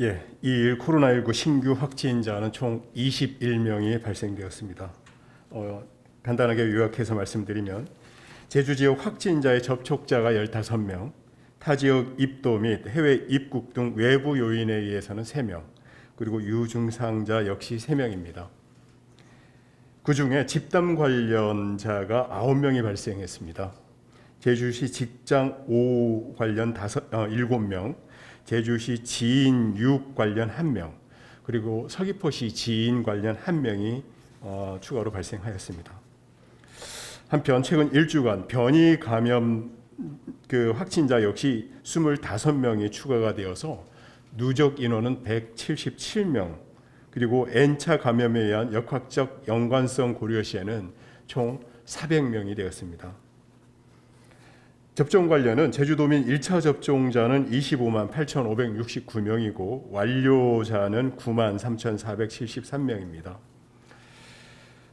예, 2일 코로나19 신규 확진자는 총 21명이 발생되었습니다. 어, 간단하게 요약해서 말씀드리면 제주 지역 확진자의 접촉자가 15명, 타 지역 입도 및 해외 입국 등 외부 요인에 의해서는 3명, 그리고 유증상자 역시 3명입니다. 그 중에 집단 관련자가 9명이 발생했습니다. 제주시 직장 5 관련 5, 어, 7명, 제주시 지인 6 관련 1명, 그리고 서귀포시 지인 관련 1명이 어, 추가로 발생하였습니다. 한편 최근 일주간 변이 감염 그 확진자 역시 25명이 추가가 되어서 누적 인원은 177명, 그리고 N차 감염에 의한 역학적 연관성 고려 시에는 총 400명이 되었습니다. 접종 관련은 제주도민 1차 접종자는 25만 8,569명이고 완료자는 9만 3,473명입니다.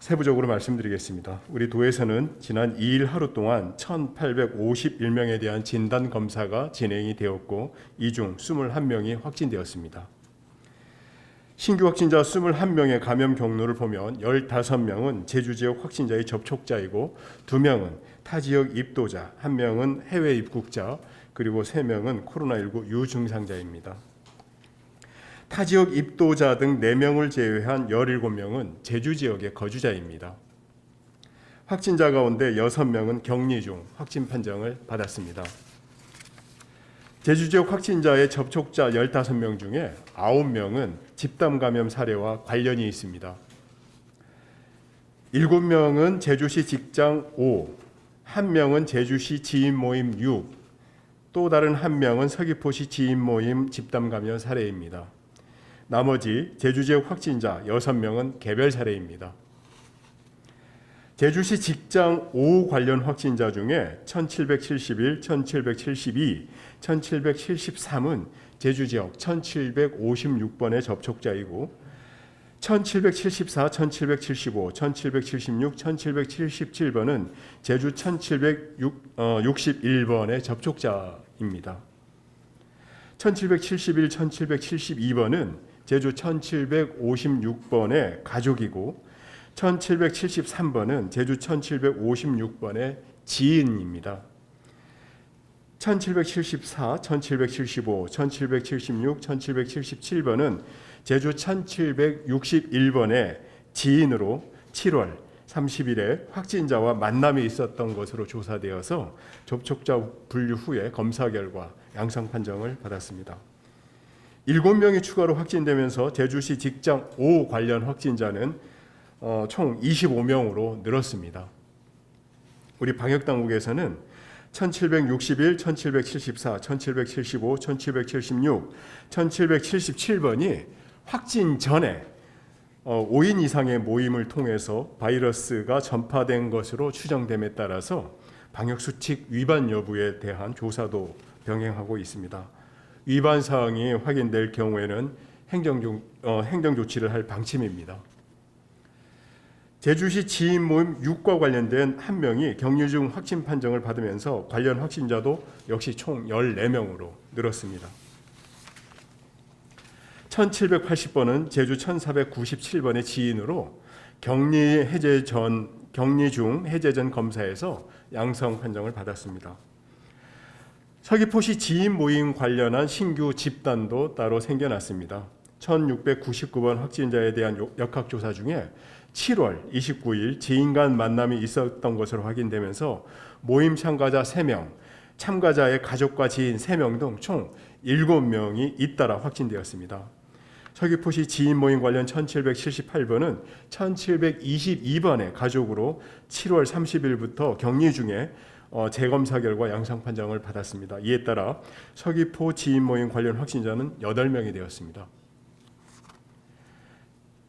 세부적으로 말씀드리겠습니다. 우리 도에서는 지난 2일 하루 동안 1,851명에 대한 진단 검사가 진행이 되었고 이 중 21명이 확진되었습니다. 신규 확진자 21명의 감염 경로를 보면 15명은 제주 지역 확진자의 접촉자이고 2명은 타 지역 입도자, 1명은 해외 입국자, 그리고 3명은 코로나19 유증상자입니다. 타 지역 입도자 등 4명을 제외한 17명은 제주 지역의 거주자입니다. 확진자 가운데 6명은 격리 중 확진 판정을 받았습니다. 제주 지역 확진자의 접촉자 15명 중에 9명은 집단 감염 사례와 관련이 있습니다. 7명은 제주시 직장 5, 1명은 제주시 지인 모임 6, 또 다른 1명은 서귀포시 지인 모임 집단 감염 사례입니다. 나머지 제주 지역 확진자 6명은 개별 사례입니다. 제주시 직장 5 관련 확진자 중에 1771, 1772, 1773은 제주 지역 1756번의 접촉자이고 1774, 1775, 1776, 1777번은 제주 1761번의 접촉자입니다. 1771, 1772번은 제주 1756번의 가족이고 1773번은 제주 1756번의 지인입니다. 1774, 1775, 1776, 1777번은 제주 1761번의 지인으로 7월 30일에 확진자와 만남이 있었던 것으로 조사되어서 접촉자 분류 후에 검사 결과 양성 판정을 받았습니다. 7명이 추가로 확진되면서 제주시 직장 5 관련 확진자는 어, 총 25명으로 늘었습니다. 우리 방역 당국에서는 1761, 1774, 1775, 1776, 1777번이 확진 전에 어, 5인 이상의 모임을 통해서 바이러스가 전파된 것으로 추정됨에 따라서 방역 수칙 위반 여부에 대한 조사도 병행하고 있습니다. 위반 사항이 확인될 경우에는 행정, 조, 어, 할 방침입니다. 제주시 지인 모임 6과 관련된 한 명이 격리 중 확진 판정을 받으면서 관련 확진자도 역시 총 14명으로 늘었습니다. 1780번은 제주 1497번의 지인으로 격리 해제 전 격리 중 해제 전 검사에서 양성 판정을 받았습니다. 서귀포시 지인 모임 관련한 신규 집단도 따로 생겨났습니다. 1699번 확진자에 대한 역학조사 중에 7월 29일 지인 간 만남이 있었던 것으로 확인되면서 모임 참가자 3명, 참가자의 가족과 지인 3명 등 총 7명이 잇따라 확진되었습니다. 서귀포시 지인 모임 관련 1778번은 1722번의 가족으로 7월 30일부터 격리 중에 어, 재검사 결과 양성 판정을 받았습니다. 이에 따라 서귀포 지인 모임 관련 확진자는 8명이 되었습니다.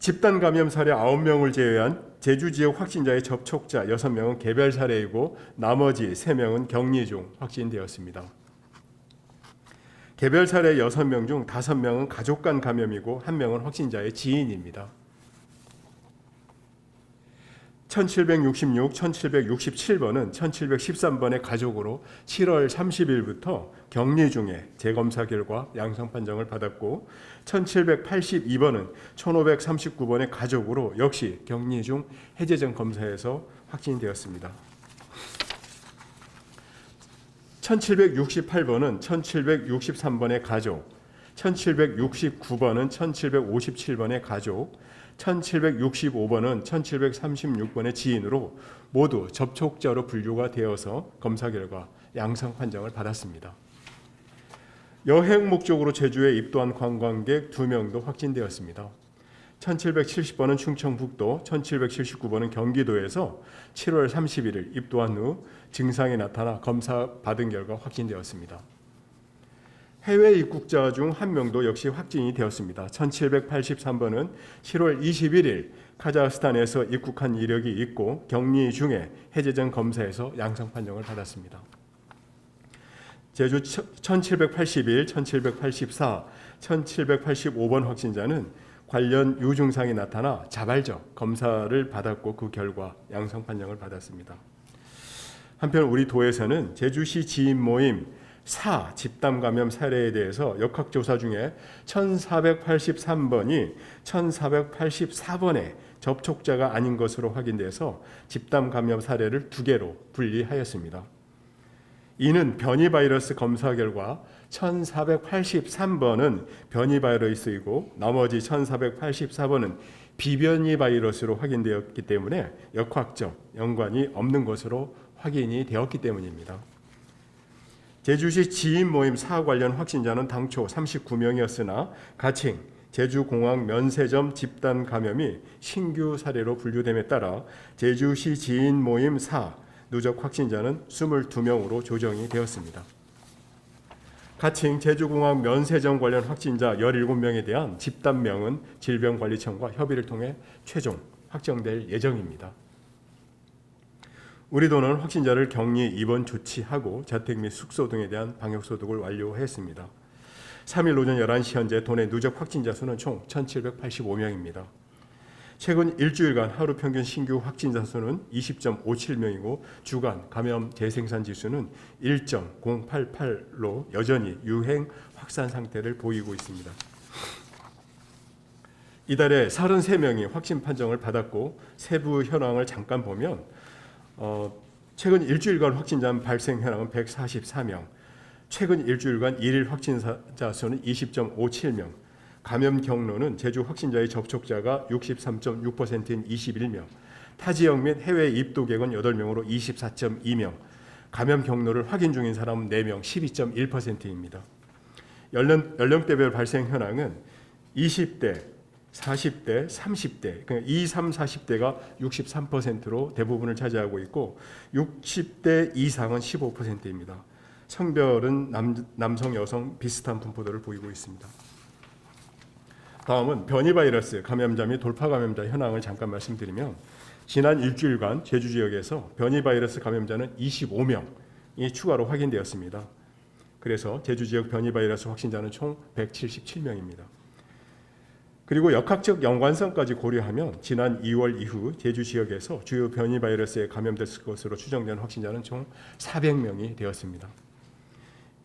집단 감염 사례 9명을 제외한 제주 지역 확진자의 접촉자 6명은 개별 사례이고 나머지 3명은 격리 중 확진되었습니다. 개별 사례 6명 중 5명은 가족 간 감염이고 1명은 확진자의 지인입니다. 1766, 1767번은 1713번의 가족으로 7월 30일부터 격리 중에 재검사 결과 양성 판정을 받았고 1782번은 1539번의 가족으로 역시 격리 중 해제전 검사에서 확진되었습니다. 1768번은 1763번의 가족, 1769번은 1757번의 가족, 1765번은 1736번의 지인으로 모두 접촉자로 분류가 되어서 검사 결과 양성 판정을 받았습니다. 여행 목적으로 제주에 입도한 관광객 2명도 확진되었습니다. 1770번은 충청북도, 1779번은 경기도에서 7월 31일 입도한 후 증상이 나타나 검사 받은 결과 확진되었습니다. 해외 입국자 중 한 명도 역시 확진이 되었습니다. 1783번은 7월 21일 카자흐스탄에서 입국한 이력이 있고 격리 중에 해제전 검사에서 양성 판정을 받았습니다. 제주 1781, 1784, 1785번 확진자는 관련 유증상이 나타나 자발적 검사를 받았고 그 결과 양성 판정을 받았습니다. 한편 우리 도에서는 제주시 지인 모임 4 집단 감염 사례에 대해서 역학 조사 중에 1483번이 1484번의 접촉자가 아닌 것으로 확인돼서 집단 감염 사례를 두 개로 분리하였습니다. 이는 변이 바이러스 검사 결과 1483번은 변이 바이러스이고 나머지 1484번은 비변이 바이러스로 확인되었기 때문에 역학적 연관이 없는 것으로 확인이 되었기 때문입니다. 제주시 지인 모임 사업 관련 확진자는 당초 39명이었으나 가칭 제주공항 면세점 집단 감염이 신규 사례로 분류됨에 따라 제주시 지인 모임 사 누적 확진자는 22명으로 조정이 되었습니다. 가칭 제주공항 면세점 관련 확진자 17명에 대한 집단명은 질병관리청과 협의를 통해 최종 확정될 예정입니다. 우리 도는 확진자를 격리 입원 조치하고 자택 및 숙소 등에 대한 방역 소독을 완료했습니다. 3일 오전 11시 현재 도내 누적 확진자 수는 총 1,785명입니다. 최근 일주일간 하루 평균 신규 확진자 수는 20.57명이고 주간 감염 재생산 지수는 1.088로 여전히 유행 확산 상태를 보이고 있습니다. 이달에 33명이 확진 판정을 받았고 세부 현황을 잠깐 보면 어, 최근 일주일간 확진자 발생 현황은 144명, 최근 일주일간 일일 확진자 수는 20.57명, 감염 경로는 제주 확진자의 접촉자가 63.6%인 21명, 타 지역 및 해외 입도객은 8명으로 24.2명, 감염 경로를 확인 중인 사람은 4명, 12.1%입니다. 연령, 연령대별 발생 현황은 20대, 40대, 30대, 그러니까 2, 3, 40대가 63%로 대부분을 차지하고 있고 60대 이상은 15%입니다. 성별은 남, 남성, 여성 비슷한 분포도를 보이고 있습니다. 다음은 변이 바이러스 감염자 및 돌파 감염자 현황을 잠깐 말씀드리면 지난 일주일간 제주 지역에서 변이 바이러스 감염자는 25명이 추가로 확인되었습니다. 그래서 제주 지역 변이 바이러스 확진자는 총 177명입니다. 그리고 역학적 연관성까지 고려하면 지난 2월 이후 제주 지역에서 주요 변이 바이러스에 감염됐을 것으로 추정되는 확진자는 총 400명이 되었습니다.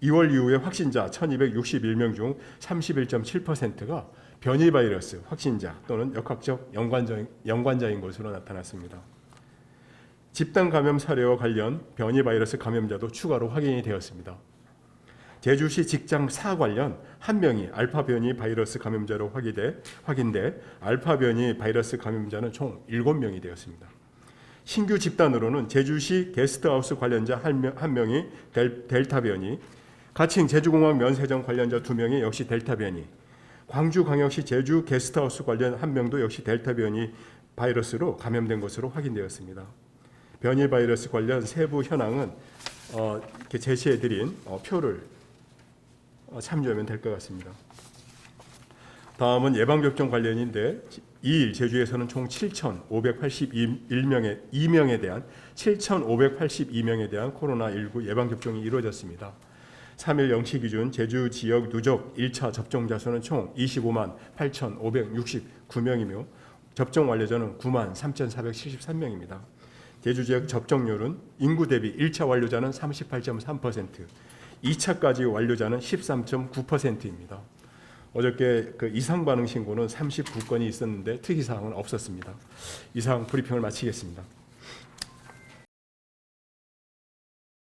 2월 이후에 확진자 1261명 중 31.7%가 변이 바이러스 확진자 또는 역학적 연관자, 연관자인 것으로 나타났습니다. 집단 감염 사례와 관련 변이 바이러스 감염자도 추가로 확인이 되었습니다. 제주시 직장 사 관련 한 명이 알파 변이 바이러스 감염자로 확인돼 확인돼 알파 변이 바이러스 감염자는 총 7명이 되었습니다. 신규 집단으로는 제주시 게스트하우스 관련자 한, 명이 델, 델타 변이, 가칭 제주공항 면세점 관련자 두 명이 역시 델타 변이, 광주광역시 제주 게스트하우스 관련 한 명도 역시 델타 변이 바이러스로 감염된 것으로 확인되었습니다. 변이 바이러스 관련 세부 현황은 어, 제시해드린 어, 표를 어, 참조하면 될 것 같습니다. 다음은 예방접종 관련인데 2일 제주에서는 총 7,581명의 2명에 대한 7,582명에 대한 코로나19 예방접종이 이루어졌습니다. 3일 0시 기준 제주 지역 누적 1차 접종자 수는 총 25만 8,569명이며 접종 완료자는 9만 3,473명입니다. 제주 지역 접종률은 인구 대비 1차 완료자는 38.3%, 2차까지 완료자는 13.9%입니다. 어저께 그 이상 반응 신고는 39건이 있었는데 특이 사항은 없었습니다. 이상 브리핑을 마치겠습니다.